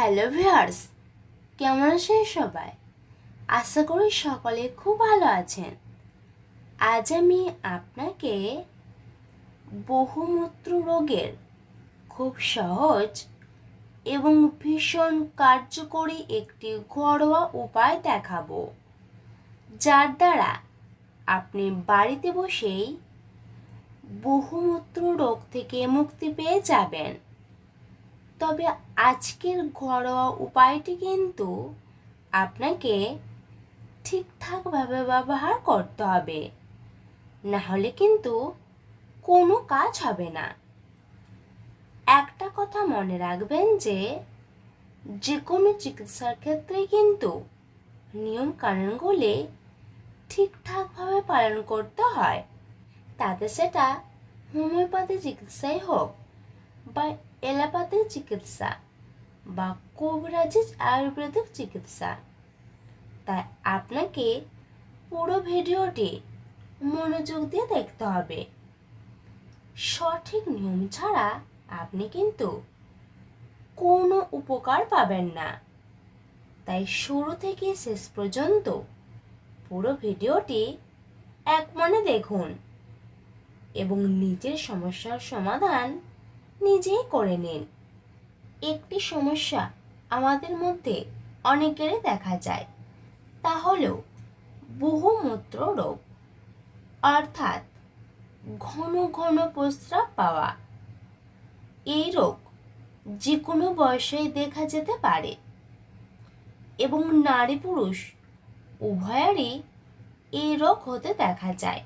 Hello viewers কেমন আছেন সবাই? আশা করি সকলে খুব ভালো আছেন। আজ আমি আপনাকে বহুমূত্র রোগের খুব সহজ এবং ভীষণ কার্যকরী একটি ঘরোয়া উপায় দেখাবো, যার দ্বারা আপনি বাড়িতে বসেই বহুমূত্র রোগ থেকে মুক্তি পেয়ে যাবেন। তবে আজকের ঘরোয়া উপায়টি কিন্তু আপনাকে ঠিকঠাকভাবে ব্যবহার করতে হবে। না হলে কিন্তু কোনো কাজ হবে না। একটা কথা মনে রাখবেন যে যে কোনো চিকিৎসার ক্ষেত্রে কিন্তু নিয়ম কানুনগুলি ঠিকঠাকভাবে পালন করতে হয়। তাতে সেটা হোমিওপ্যাথি চিকিৎসাই হোক বা এলোপ্যাথিক চিকিৎসা বা কবিরাজি আয়ুর্বেদিক চিকিৎসা। তাই আপনাকে পুরো ভিডিওটি মনোযোগ দিয়ে দেখতে হবে। সঠিক নিয়ম ছাড়া আপনি কিন্তু কোনো উপকার পাবেন না। তাই শুরু থেকে শেষ পর্যন্ত পুরো ভিডিওটি এক মনে দেখুন এবং নিজের সমস্যার সমাধান নিজেই করে নিন। একটি সমস্যা আমাদের মধ্যে অনেকেরই দেখা যায়। তা হলো বহুমূত্র রোগ, অর্থাৎ ঘন ঘন প্রস্রাব পাওয়া। এই রোগ যে কোনো বয়সেই দেখা যেতে পারে এবং নারী পুরুষ উভয়েরই এই রোগ হতে দেখা যায়।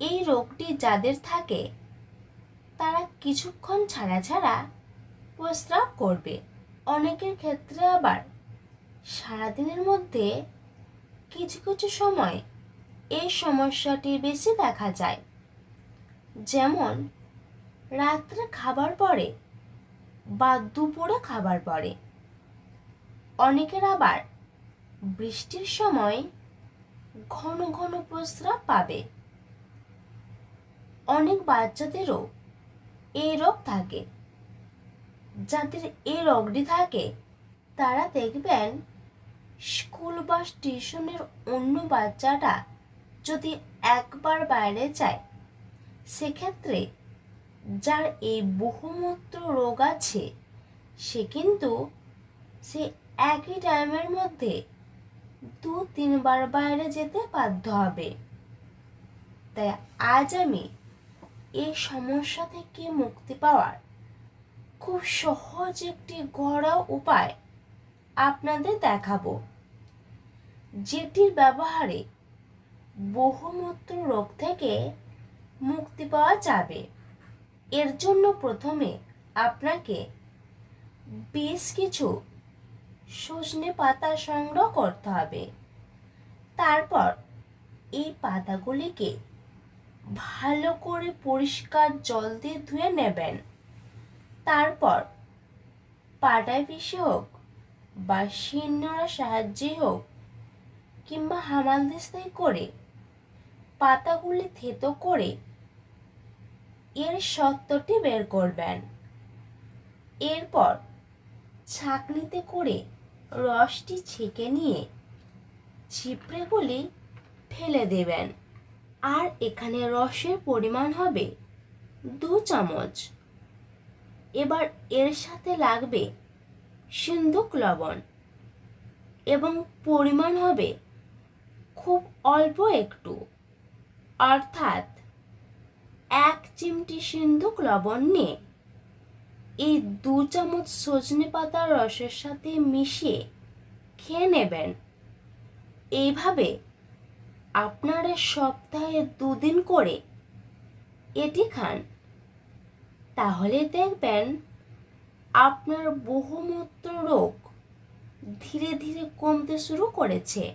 এই রোগটি যাদের থাকে তারা কিছুক্ষণ ছাড়া ছাড়া প্রস্রাব করবে। অনেকের ক্ষেত্রে আবার সারাদিনের মধ্যে কিছু কিছু সময় এই সমস্যাটি বেশি দেখা যায়। যেমন, রাত্রে খাবার পরে বা দুপুরে খাবার পরে। অনেকের আবার বৃষ্টির সময় ঘন ঘন প্রস্রাব পাবে। অনেক বাচ্চাদেরও এই রোগ থাকে। যাদের এই রোগটি থাকে, তারা দেখবেন স্কুল বা টিউশনের অন্য বাচ্চাটা যদি একবার বাইরে যায়, সেক্ষেত্রে যার এই বহুমূত্র রোগ আছে, সে কিন্তু সে একই টাইমের মধ্যে দু তিনবার বাইরে যেতে বাধ্য হবে। তাই আজ আমি এই সমস্যা থেকে মুক্তি পাওয়ার খুব সহজ একটি ঘরোয়া উপায় আপনাদের দেখাবো। যেটির ব্যবহারে বহুমূত্র রোগ থেকে মুক্তি পাওয়া যাবে। এর জন্য প্রথমে আপনাকে বেশ কিছু সজনে পাতা সংগ্রহ করতে হবে। তারপর এই পাতাগুলিকে ভালো করে পরিষ্কার জল দিয়ে ধুয়ে নেবেন। তারপর পাটায় পিষে হোক বা শিলনোড়ার সাহায্যে হোক কিংবা হামাল দিস্তায় করে পাতাগুলি থেতো করে এর সত্যটি বের করবেন। এরপর ছাঁকনিতে করে রসটি ছেঁকে নিয়ে ছিপড়েগুলি ফেলে দেবেন। আর এখানে রসের পরিমাণ হবে দু চামচ। এবার এর সাথে লাগবে সিন্ধুক লবণ এবং পরিমাণ হবে খুব অল্প একটু। অর্থাৎ এক চিমটি সিন্ধুক লবণ নিয়ে এই দু চামচ সজনে পাতার রসের সাথে মিশিয়ে খেয়ে নেবেন। এইভাবে আপনারা সপ্তাহে দুদিন করে এটি খান। তাহলে দেখবেন আপনার বহুমূত্র রোগ ধীরে ধীরে কমতে শুরু করেছে।